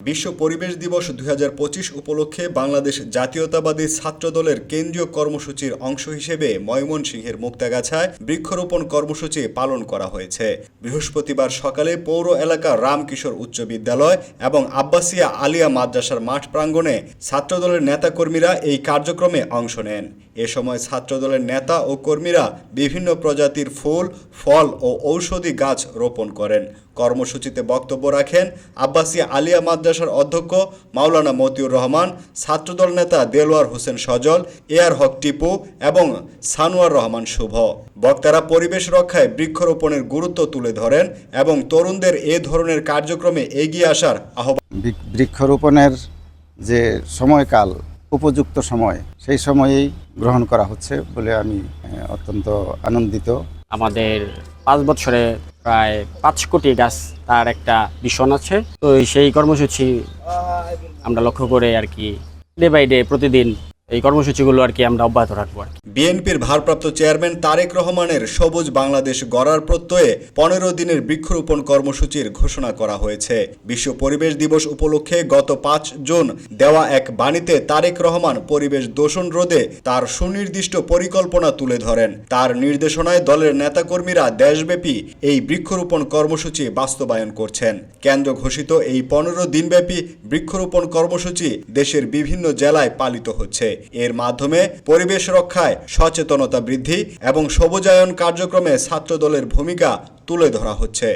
বিশ্ব পরিবেশ দিবস দুই হাজার পঁচিশ উপলক্ষে বাংলাদেশ জাতীয়তাবাদী ছাত্রদলের কেন্দ্রীয় কর্মসূচির অংশ হিসেবে ময়মনসিংহের মুক্তাগাছায় বৃক্ষরোপণ কর্মসূচি পালন করা হয়েছে। বৃহস্পতিবার সকালে পৌর এলাকার রামকিশোর উচ্চ বিদ্যালয় এবং আব্বাসিয়া আলিয়া মাদ্রাসার মাঠ প্রাঙ্গণে ছাত্রদলের নেতাকর্মীরা এই কার্যক্রমে অংশ নেন। এ সময় ছাত্রদলের নেতা ও কর্মীরা বিভিন্ন প্রজাতির ফুল, ফল ও ঔষধি গাছ রোপণ করেন। কর্মসূচিতে বক্তব্য রাখেন আব্বাসিয়া আলিয়া মাদ্রাসার অধ্যক্ষ মাওলানা মতিউর রহমান ছাত্রদল নেতা দেলোয়ার হোসেন সজল এয়ার হক টিপু এবং সানোয়ার রহমান শুভ। বক্তারা পরিবেশ রক্ষায় বৃক্ষরোপণের গুরুত্ব তুলে ধরেন এবং তরুণদের এ ধরনের কার্যক্রমে এগিয়ে আসার আহ্বান বৃক্ষরোপণের যে সময়কাল উপযুক্ত সময় সেই সময়েই গ্রহণ করা হচ্ছে বলে আমি অত্যন্ত আনন্দিত। আমাদের পাঁচ বছরে প্রায় পাঁচ কোটি গাছ তার একটা ভীষণ আছে তো সেই কর্মসূচি আমরা লক্ষ্য করে আর কি ডে বাই ডে প্রতিদিন এই কর্মসূচিগুলো আর কি আমরা অব্যাহত রাখব আর কি। বিএনপির ভারপ্রাপ্ত চেয়ারম্যান তারেক রহমানের সবুজ বাংলাদেশ গড়ার প্রত্যয়ে পনেরো দিনের বৃক্ষরোপণ কর্মসূচির ঘোষণা করা হয়েছে। বিশ্ব পরিবেশ দিবস উপলক্ষে গত পাঁচ জুন দেওয়া এক বাণীতে তারেক রহমান পরিবেশ দূষণ রোধে তার সুনির্দিষ্ট পরিকল্পনা তুলে ধরেন। তার নির্দেশনায় দলের নেতাকর্মীরা দেশব্যাপী এই বৃক্ষরোপণ কর্মসূচি বাস্তবায়ন করছেন। কেন্দ্র ঘোষিত এই পনেরো দিনব্যাপী বৃক্ষরোপণ কর্মসূচি দেশের বিভিন্ন জেলায় পালিত হচ্ছে। এর মাধ্যমে পরিবেশ রক্ষায় সচেতনতা বৃদ্ধি এবং সবুজায়ন কার্যক্রমে ছাত্রদলের ভূমিকা তুলে ধরা হচ্ছে।